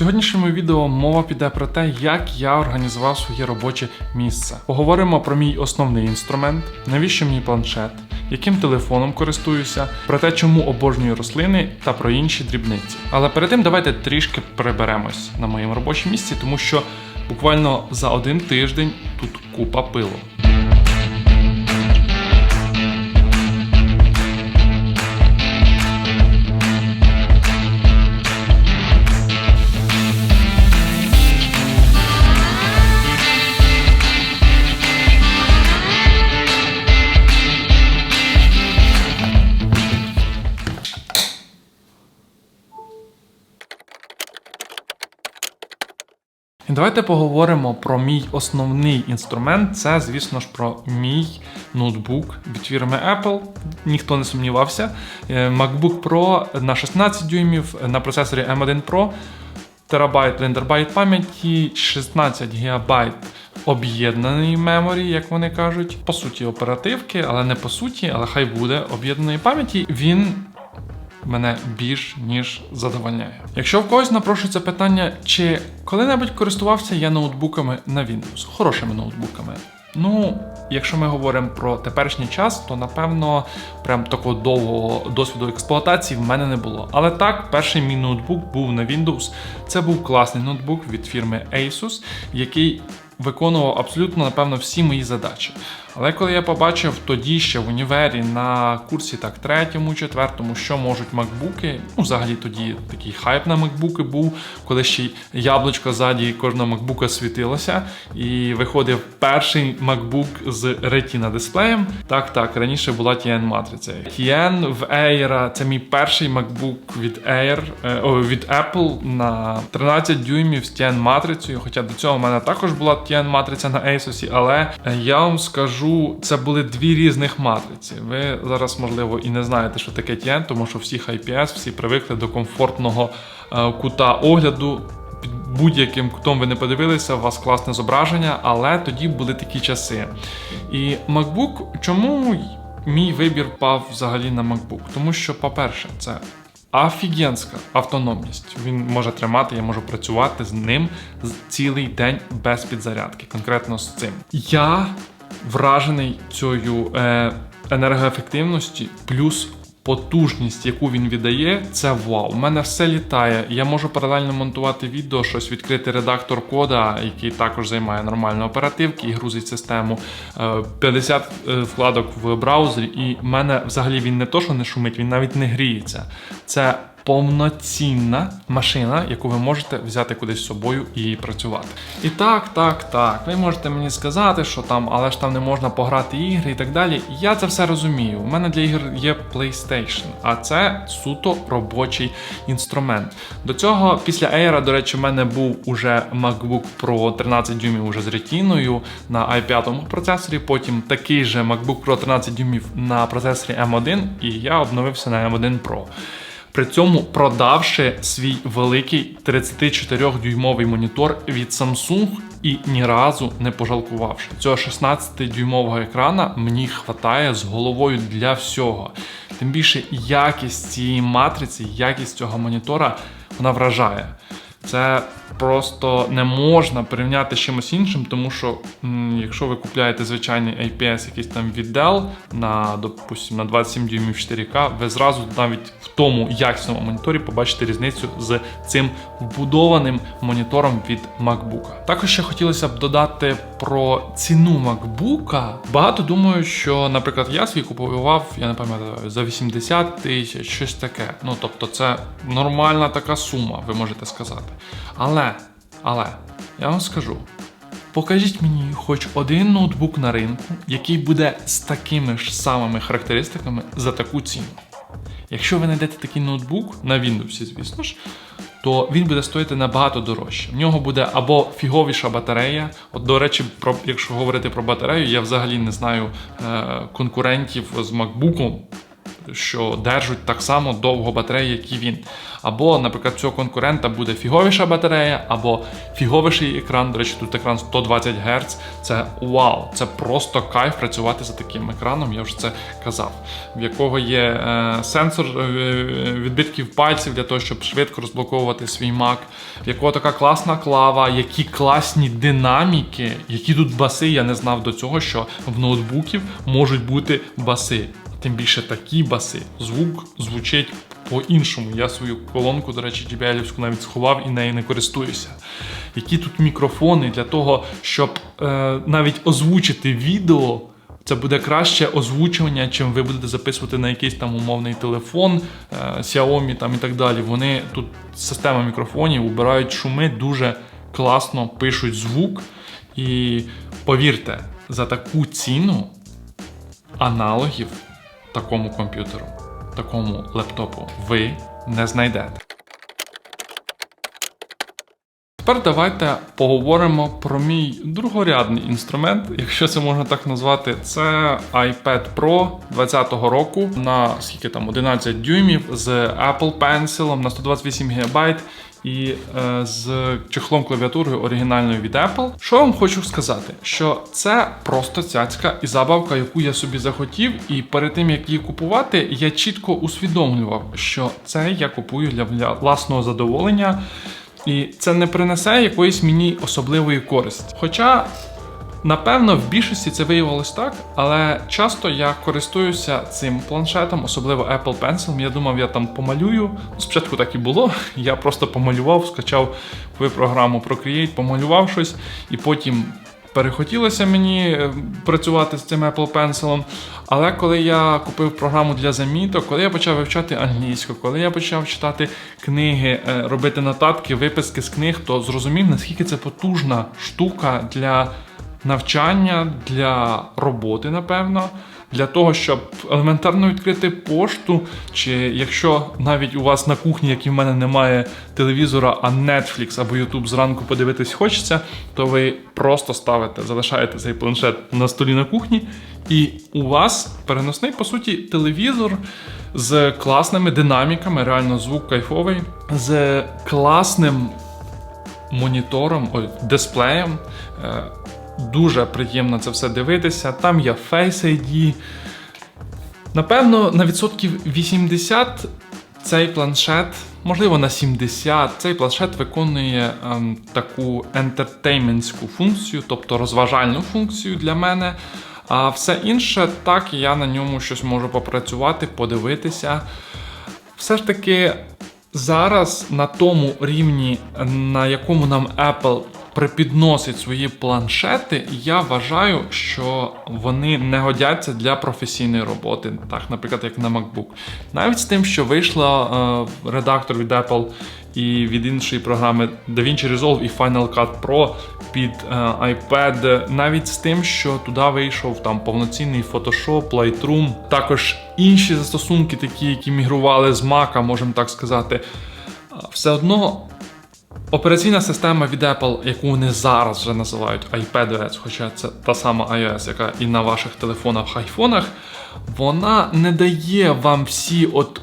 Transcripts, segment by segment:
сьогоднішньому відео мова піде про те, як я організував своє робоче місце. Поговоримо про мій основний інструмент, навіщо мені планшет, яким телефоном користуюся, про те, чому обожнюю рослини та про інші дрібниці. Але перед тим давайте трішки приберемось на моєму робочому місці, тому що буквально за один тиждень тут купа пилу. І давайте поговоримо про мій основний інструмент. Це, звісно ж, про мій ноутбук від фірми Apple. Ніхто не сумнівався. Е, MacBook Pro на 16 дюймів на процесорі M1 Pro, терабайт рендербайт пам'яті, 16 гігабайт об'єднаної меморі, як вони кажуть. По суті, оперативки, але не по суті, але хай буде об'єднаної пам'яті. Він мене більш ніж задовольняє. Якщо в когось напрошується питання, чи коли-небудь користувався я ноутбуками на Windows, хорошими ноутбуками. Ну, якщо ми говоримо про теперішній час, то напевно прям такого довгого досвіду експлуатації в мене не було. Але так, перший мій ноутбук був на Windows. Це був класний ноутбук від фірми Asus, який виконував абсолютно, напевно, всі мої задачі. Але коли я побачив тоді ще в універі на курсі так третьому, четвертому, що можуть макбуки, ну взагалі тоді такий хайп на макбуки був, коли ще яблучко ззаді кожного макбука світилося, і виходив перший макбук з Retina дисплеєм. Так, так, раніше була TN матриця. TN в Air, це мій перший макбук від Air, е, о, від Apple на 13 дюймів з TN матрицею. Хоча до цього в мене також була TN матриця на Asus, але е, я вам скажу це були дві різних матриці. Ви зараз, можливо, і не знаєте, що таке TN, тому що всі IPS, всі привикли до комфортного е, кута огляду. Під будь-яким кутом ви не подивилися, у вас класне зображення, але тоді були такі часи. І MacBook, чому мій вибір пав взагалі на MacBook? Тому що, по-перше, це офігенська автономність. Він може тримати, я можу працювати з ним цілий день без підзарядки, конкретно з цим. Я вражений цією е, енергоефективності, плюс потужність, яку він віддає, це вау. У мене все літає. Я можу паралельно монтувати відео, щось відкрити редактор кода, який також займає нормально оперативки і грузить систему. Е, 50 е, вкладок в браузері, і в мене взагалі він не то, що не шумить, він навіть не гріється. Це повноцінна машина, яку ви можете взяти кудись з собою і працювати. І так, так, так. Ви можете мені сказати, що там, але ж там не можна пограти ігри і так далі. Я це все розумію. У мене для ігор є PlayStation, а це суто робочий інструмент. До цього, після Air, до речі, в мене був уже MacBook Pro 13 дюймів уже з ретіною на i5 процесорі. Потім такий же MacBook Pro 13 дюймів на процесорі M1, і я обновився на M1 Pro. При цьому продавши свій великий 34-дюймовий монітор від Samsung і ні разу не пожалкувавши. Цього 16-дюймового екрана мені хватає з головою для всього. Тим більше якість цієї матриці, якість цього монітора вона вражає. Це просто не можна порівняти з чимось іншим, тому що якщо ви купляєте звичайний IPS, якийсь там від Dell на, допустим, на 27 дюймів 4К, ви зразу навіть в тому якісному моніторі побачите різницю з цим вбудованим монітором від MacBook. Також ще хотілося б додати про ціну MacBook. Багато думаю, що, наприклад, я свій купував, я не пам'ятаю, за 80 тисяч, щось таке. Ну тобто, це нормальна така сума, ви можете сказати. Але, але, я вам скажу. Покажіть мені хоч один ноутбук на ринку, який буде з такими ж самими характеристиками за таку ціну. Якщо ви знайдете такий ноутбук на Windows, звісно ж, то він буде стоїти набагато дорожче. В нього буде або фіговіша батарея. От, до речі, про, якщо говорити про батарею, я взагалі не знаю е, конкурентів з MacBook що держать так само довго батареї, як і він. Або, наприклад, цього конкурента буде фіговіша батарея, або фіговіший екран. До речі, тут екран 120 Гц. Це вау! Це просто кайф працювати за таким екраном, я вже це казав. В якого є е, сенсор е, відбитків пальців для того, щоб швидко розблоковувати свій Mac, в якого така класна клава, які класні динаміки, які тут баси. Я не знав до цього, що в ноутбуків можуть бути баси. Тим більше такі баси. Звук звучить по-іншому. Я свою колонку, до речі, JBL навіть сховав і нею не користуюся. Які тут мікрофони для того, щоб е, навіть озвучити відео. Це буде краще озвучування, чим ви будете записувати на якийсь там умовний телефон, е, Xiaomi там і так далі. Вони тут система мікрофонів убирають шуми, дуже класно пишуть звук. І повірте, за таку ціну аналогів такому комп'ютеру, такому лептопу ви не знайдете. Тепер давайте поговоримо про мій другорядний інструмент, якщо це можна так назвати. Це iPad Pro 2020 року на скільки там 11 дюймів з Apple Pencil на 128 ГБ і е, з чехлом клавіатурою оригінальною від Apple. Що я вам хочу сказати? Що це просто цяцька і забавка, яку я собі захотів, і перед тим як її купувати, я чітко усвідомлював, що це я купую для власного задоволення. І це не принесе якоїсь мені особливої користі. Хоча, напевно, в більшості це виявилось так, але часто я користуюся цим планшетом, особливо Apple Pencil. Я думав, я там помалюю. Спочатку так і було. Я просто помалював, скачав в програму Procreate, помалював щось, і потім перехотілося мені е, працювати з цим Apple Pencil. Але коли я купив програму для заміток, коли я почав вивчати англійську, коли я почав читати книги, е, робити нотатки, виписки з книг, то зрозумів, наскільки це потужна штука для навчання, для роботи, напевно для того, щоб елементарно відкрити пошту, чи якщо навіть у вас на кухні, як і в мене немає телевізора, а Netflix або YouTube зранку подивитись хочеться, то ви просто ставите, залишаєте цей планшет на столі на кухні, і у вас переносний, по суті, телевізор. З класними динаміками, реально звук кайфовий, з класним монітором, ой, дисплеєм, е, Дуже приємно це все дивитися. Там є Face ID. Напевно, на відсотків 80 цей планшет, можливо, на 70, цей планшет виконує ем, таку ентертейментську функцію, тобто розважальну функцію для мене. А все інше, так, я на ньому щось можу попрацювати, подивитися. Все ж таки, зараз на тому рівні, на якому нам Apple припідносить свої планшети, я вважаю, що вони не годяться для професійної роботи, так, наприклад, як на MacBook. Навіть з тим, що вийшла е, редактор від Apple і від іншої програми DaVinci Resolve і Final Cut Pro під е, iPad, навіть з тим, що туди вийшов там повноцінний Photoshop, Lightroom, також інші застосунки, такі, які мігрували з Mac, можемо так сказати. Все одно Операційна система від Apple, яку вони зараз вже називають iPadOS, хоча це та сама iOS, яка і на ваших телефонах, айфонах, вона не дає вам всі от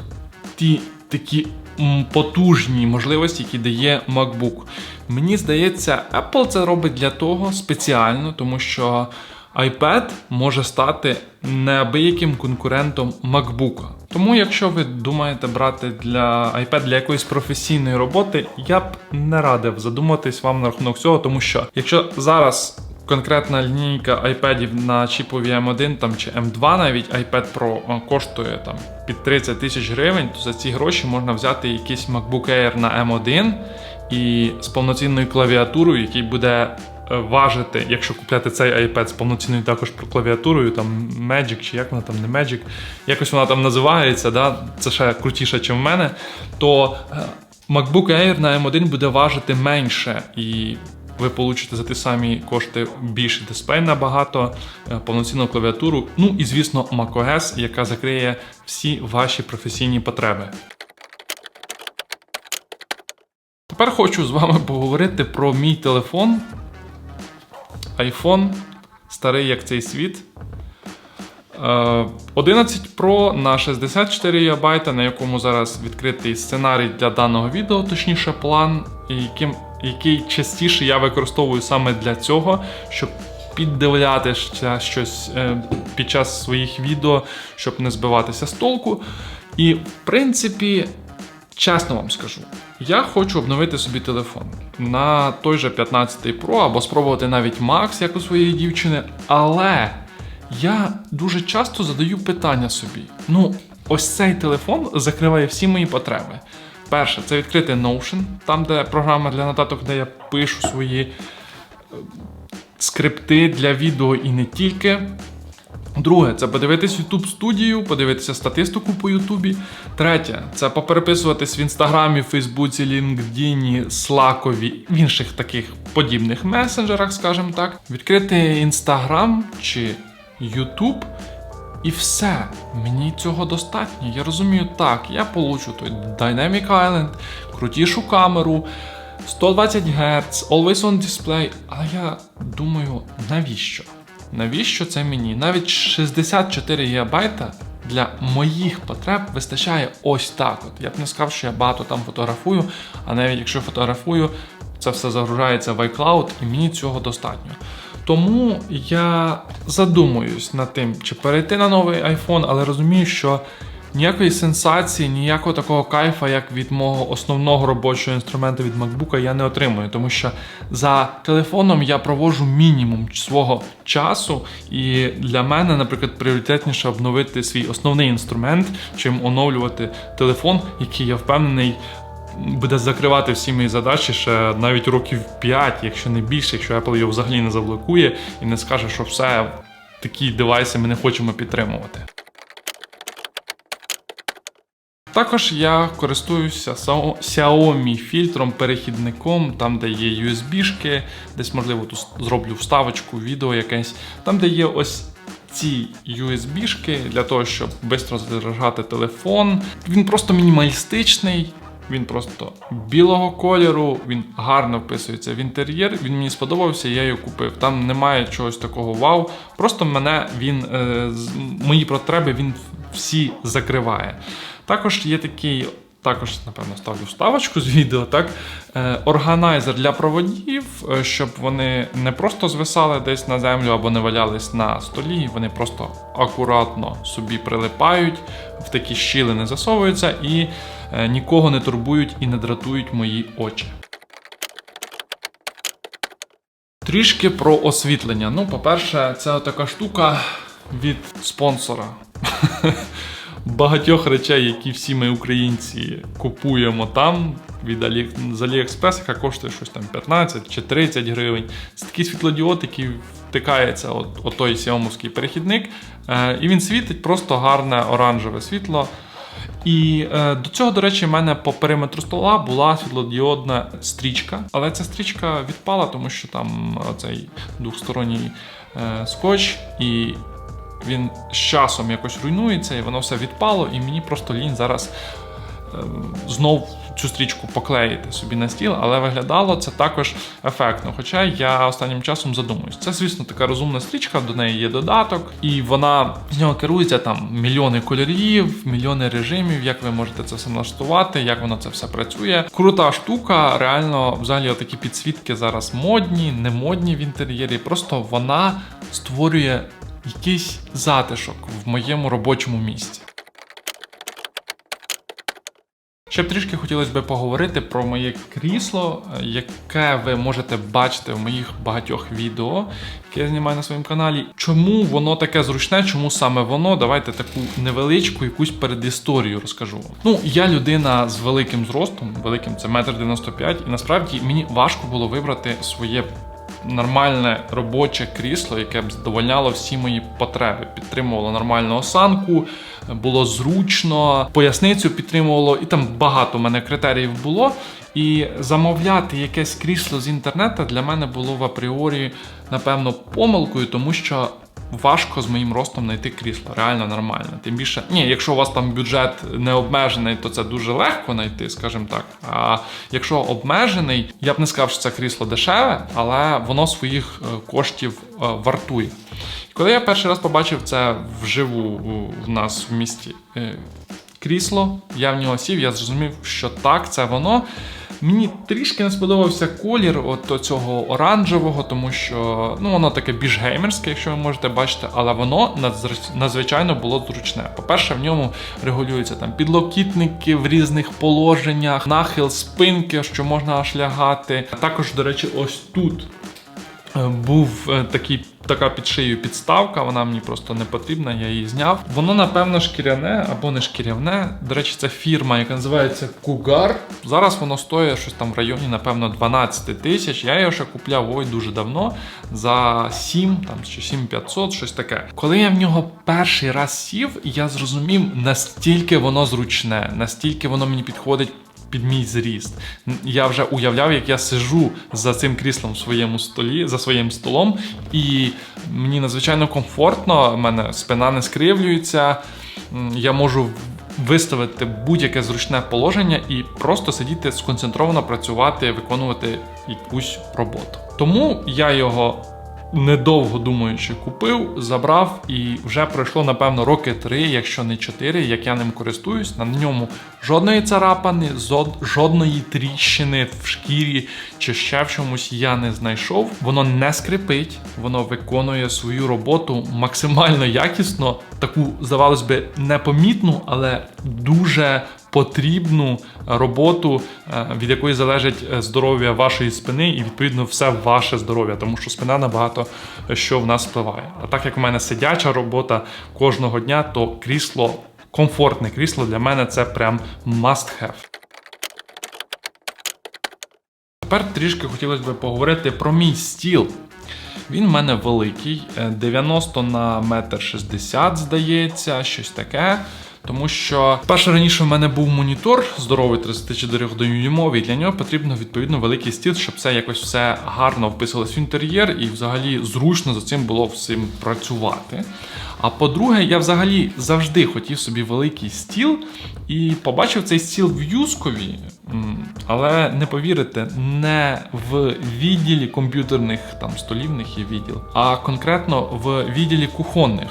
ті такі потужні можливості, які дає MacBook. Мені здається, Apple це робить для того спеціально, тому що iPad може стати неабияким конкурентом MacBook. Тому, якщо ви думаєте брати для iPad для якоїсь професійної роботи, я б не радив задуматись вам на рахунок цього, тому що якщо зараз конкретна лінійка iPadів на чіпові M1 там, чи M2 навіть iPad Pro коштує там під 30 тисяч гривень, то за ці гроші можна взяти якийсь MacBook Air на M1 і з повноцінною клавіатурою, який буде Е, важити, якщо купляти цей iPad з повноцінною також про клавіатурою, там Magic чи як вона там не Magic, якось вона там називається, да? це ще крутіше, ніж в мене, то е, MacBook Air на M1 буде важити менше і. Ви получите за ті самі кошти більше дисплей набагато, е, повноцінну клавіатуру, ну і, звісно, macOS, яка закриє всі ваші професійні потреби. Тепер хочу з вами поговорити про мій телефон, iPhone, старий як цей світ. Е, 11 Pro на 64 ГБ, на якому зараз відкритий сценарій для даного відео, точніше план, яким, який частіше я використовую саме для цього, щоб піддивлятися щось е, під час своїх відео, щоб не збиватися з толку. І в принципі, чесно вам скажу, я хочу обновити собі телефон на той же 15 Pro або спробувати навіть Max, як у своєї дівчини, але я дуже часто задаю питання собі: ну, ось цей телефон закриває всі мої потреби. Перше, це відкрити Notion, там, де програма для нотаток, де я пишу свої е, скрипти для відео і не тільки. Друге, це подивитись YouTube студію, подивитися статистику по Ютубі. Третє, це попереписуватись в інстаграмі, Фейсбуці, LinkedIn, Слакові, в інших таких подібних месенджерах, скажімо так. Відкрити інстаграм чи YouTube. І все, мені цього достатньо. Я розумію, так, я получу той Dynamic Island, крутішу камеру, 120 Гц, Always on Display. Але я думаю, навіщо? Навіщо це мені? Навіть 64 ГБ для моїх потреб вистачає ось так. От. Я б не сказав, що я багато там фотографую, а навіть якщо фотографую, це все загружається в iCloud, і мені цього достатньо. Тому я задумуюсь над тим, чи перейти на новий iPhone, але розумію, що ніякої сенсації, ніякого такого кайфа, як від мого основного робочого інструменту від MacBook, я не отримую, тому що за телефоном я проводжу мінімум свого часу, і для мене, наприклад, пріоритетніше обновити свій основний інструмент, чим оновлювати телефон, який я впевнений. Буде закривати всі мої задачі ще навіть років 5, якщо не більше, якщо Apple його взагалі не заблокує і не скаже, що все такі девайси ми не хочемо підтримувати. Також я користуюся Xiaomi фільтром, перехідником, там, де є USB-шки, десь, можливо, тут зроблю вставочку, відео якесь, там, де є ось. Ці USB-шки для того, щоб швидко заряджати телефон. Він просто мінімалістичний, він просто білого кольору, він гарно вписується в інтер'єр. Він мені сподобався, я його купив. Там немає чогось такого вау. Просто мене він е, мої потреби він всі закриває. Також є такий. Також, напевно, ставлю вставочку з відео, так? Е, органайзер для проводів, е, щоб вони не просто звисали десь на землю або не валялись на столі, вони просто акуратно собі прилипають, в такі щілини засовуються і е, нікого не турбують і не дратують мої очі. Трішки про освітлення. Ну, по-перше, це така штука від спонсора. Багатьох речей, які всі ми українці купуємо там від Алі... з Аліекспрес, яка коштує щось там 15 чи 30 гривень. Це такий світлодіод, який втикається от, от той сіомовський перехідник, е, і він світить просто гарне оранжеве світло. І е, до цього, до речі, в мене по периметру стола була світлодіодна стрічка, але ця стрічка відпала, тому що там цей двохсторонній е, скотч, і він з часом якось руйнується, і воно все відпало, і мені просто лінь зараз е, знов цю стрічку поклеїти собі на стіл, але виглядало це також ефектно. Хоча я останнім часом задумуюсь. Це, звісно, така розумна стрічка, до неї є додаток, і вона з нього керується там мільйони кольорів, мільйони режимів, як ви можете це все налаштувати, як воно це все працює. Крута штука, реально, взагалі, такі підсвітки зараз модні, не модні в інтер'єрі. Просто вона створює якийсь затишок в моєму робочому місці. Ще б трішки хотілося б поговорити про моє крісло, яке ви можете бачити в моїх багатьох відео, яке я знімаю на своєму каналі. Чому воно таке зручне, чому саме воно? Давайте таку невеличку якусь передісторію розкажу. Ну, я людина з великим зростом, великим це метр 95, і насправді мені важко було вибрати своє нормальне робоче крісло, яке б задовольняло всі мої потреби, підтримувало нормальну осанку, було зручно, поясницю підтримувало, і там багато в мене критеріїв було. І замовляти якесь крісло з інтернету для мене було в апріорі, напевно, помилкою, тому що важко з моїм ростом знайти крісло, реально нормально. Тим більше, ні, якщо у вас там бюджет не обмежений, то це дуже легко знайти, скажімо так. А якщо обмежений, я б не сказав, що це крісло дешеве, але воно своїх е, коштів е, вартує. Коли я перший раз побачив це вживу в нас в місті е, крісло, я в нього сів, я зрозумів, що так, це воно. Мені трішки не сподобався колір от цього оранжевого, тому що ну воно таке більш геймерське, якщо ви можете бачити, але воно надзвичайно було зручне. По-перше, в ньому регулюються там підлокітники в різних положеннях, нахил спинки, що можна аж лягати. Також, до речі, ось тут Е, був е, такий, така під шиєю підставка, вона мені просто не потрібна, я її зняв. Воно, напевно, шкіряне або не шкіряне. До речі, це фірма, яка називається Cougar. Зараз воно стоїть щось там в районі, напевно, 12 тисяч. Я його ще купляв ой дуже давно за 7 там, чи 7500, щось таке. Коли я в нього перший раз сів, я зрозумів, настільки воно зручне, настільки воно мені підходить під мій зріст. Я вже уявляв, як я сижу за цим кріслом в своєму столі, за своїм столом, і мені надзвичайно комфортно, в мене спина не скривлюється. Я можу виставити будь-яке зручне положення і просто сидіти сконцентровано працювати, виконувати якусь роботу. Тому я його недовго думаючи купив, забрав, і вже пройшло, напевно, роки три, якщо не чотири, як я ним користуюсь. На ньому жодної царапини, зод- жодної тріщини в шкірі чи ще в чомусь я не знайшов. Воно не скрипить, воно виконує свою роботу максимально якісно, таку, здавалось би, непомітну, але дуже потрібну роботу, е, від якої залежить е, здоров'я вашої спини, і відповідно все ваше здоров'я, тому що спина набагато е, що в нас впливає. А так як у мене сидяча робота кожного дня, то крісло, комфортне крісло для мене це прям must have. Тепер трішки хотілося б поговорити про мій стіл. Він в мене великий, е, 90 на метр 60, здається, щось таке. Тому що перше раніше в мене був монітор здоровий 34 дюймовий, для нього потрібно відповідно великий стіл, щоб це якось все гарно вписалось в інтер'єр і взагалі зручно за цим було всім працювати. А по-друге, я взагалі завжди хотів собі великий стіл і побачив цей стіл в Юскові, але не повірите, не в відділі комп'ютерних там столівних є відділ, а конкретно в відділі кухонних.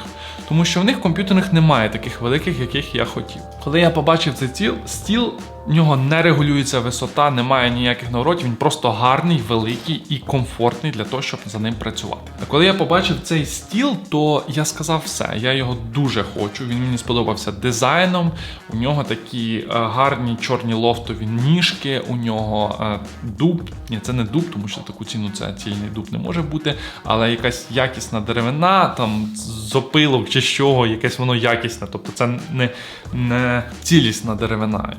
Тому що в них комп'ютерних немає таких великих, яких я хотів. Коли я побачив цей стіл, стіл в нього не регулюється висота, немає ніяких наворотів, він просто гарний, великий і комфортний для того, щоб за ним працювати. А коли я побачив цей стіл, то я сказав все, я його дуже хочу. Він мені сподобався дизайном. У нього такі е, гарні чорні лофтові ніжки, у нього е, дуб. Ні, це не дуб, тому що таку ціну це цільний дуб не може бути, але якась якісна деревина, там з опилок чи чого, якесь воно якісне. Тобто це не, не цілісна деревина,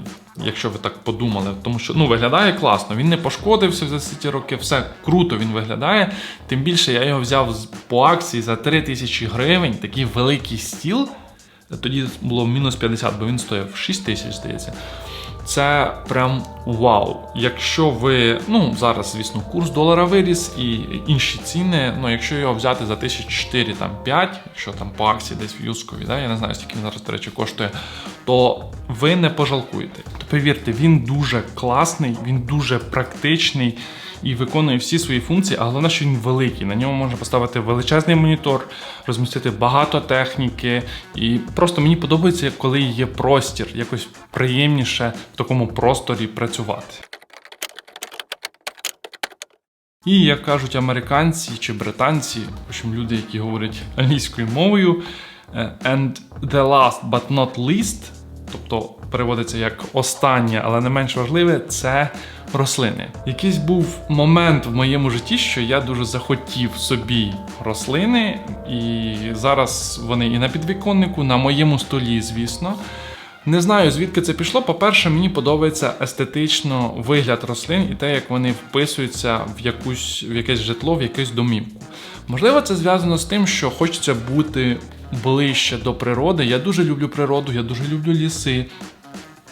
якщо ви так подумали. Тому що ну, виглядає класно, він не пошкодився за ці роки, все круто він виглядає. Тим більше я його взяв по акції за 3 тисячі гривень, такий великий стіл. Тоді було мінус 50, бо він стояв 6 тисяч, здається. Це прям вау. Якщо ви, ну зараз, звісно, курс долара виріс і інші ціни. Ну, якщо його взяти за 1004 там 5, якщо там по акції десь в Юскові, да, я не знаю, скільки він зараз, до речі, коштує, то ви не пожалкуєте. То повірте, він дуже класний, він дуже практичний і виконує всі свої функції, а головне, що він великий. На ньому можна поставити величезний монітор, розмістити багато техніки. І просто мені подобається, коли є простір, якось приємніше в такому просторі працювати. І як кажуть американці чи британці, в общем, люди, які говорять англійською мовою, е, and the last but not least, тобто переводиться як останнє, але не менш важливе, це рослини. Якийсь був момент в моєму житті, що я дуже захотів собі рослини, і зараз вони і на підвіконнику, на моєму столі, звісно. Не знаю, звідки це пішло. По-перше, мені подобається естетично вигляд рослин і те, як вони вписуються в якусь в якесь житло, в якусь домівку. Можливо, це зв'язано з тим, що хочеться бути ближче до природи. Я дуже люблю природу, я дуже люблю ліси,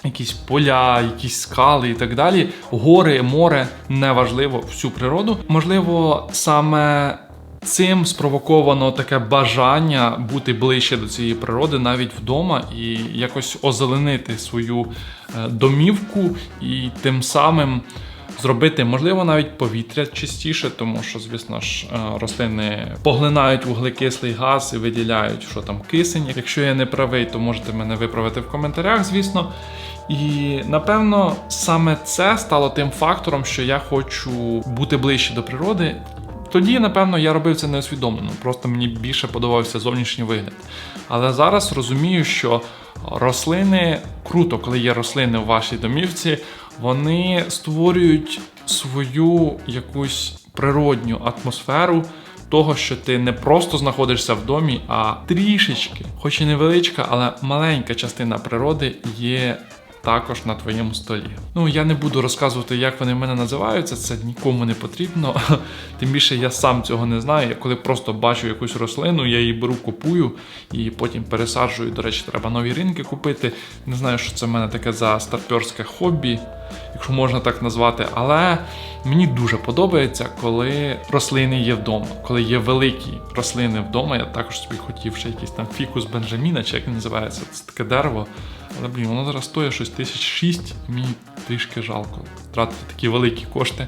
якісь поля, якісь скали і так далі. Гори, море неважливо, всю природу. Можливо, саме цим спровоковано таке бажання бути ближче до цієї природи навіть вдома і якось озеленити свою е, домівку і тим самим. Зробити, можливо, навіть повітря чистіше, тому що, звісно ж, е, рослини поглинають вуглекислий газ і виділяють, що там кисень. Якщо я не правий, то можете мене виправити в коментарях, звісно. І напевно саме це стало тим фактором, що я хочу бути ближче до природи. Тоді, напевно, я робив це неосвідомлено, просто мені більше подобався зовнішній вигляд. Але зараз розумію, що рослини круто, коли є рослини в вашій домівці, вони створюють свою якусь природню атмосферу. Того, що ти не просто знаходишся в домі, а трішечки, хоч і невеличка, але маленька частина природи є також на твоєму столі. Ну я не буду розказувати, як вони в мене називаються, це нікому не потрібно. Тим більше я сам цього не знаю. Я коли просто бачу якусь рослину, я її беру, купую і потім пересаджую. До речі, треба нові ринки купити. Не знаю, що це в мене таке за старперське хобі, якщо можна так назвати. Але мені дуже подобається, коли рослини є вдома, коли є великі рослини вдома. Я також собі хотів ще якийсь там фікус Бенджаміна, чи як він називається, це таке дерево. Але блін, воно зараз стоїть щось тисяч шість, мені трішки жалко тратити такі великі кошти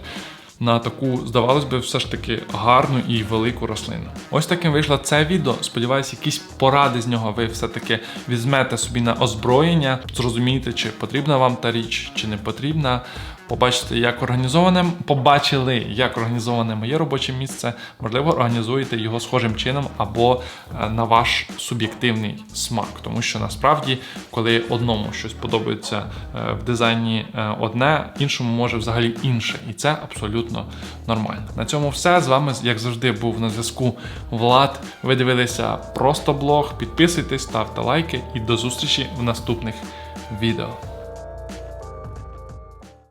на таку, здавалось би, все ж таки гарну і велику рослину. Ось таким вийшло це відео. Сподіваюсь, якісь поради з нього ви все-таки візьмете собі на озброєння, зрозумієте, чи потрібна вам та річ, чи не потрібна. Побачите, як організоване, побачили, як організоване моє робоче місце. Можливо, організуєте його схожим чином або е, на ваш суб'єктивний смак. Тому що насправді, коли одному щось подобається е, в дизайні е, одне, іншому може взагалі інше, і це абсолютно нормально. На цьому все з вами, як завжди, був на зв'язку Влад. Ви дивилися просто блог. Підписуйтесь, ставте лайки і до зустрічі в наступних відео.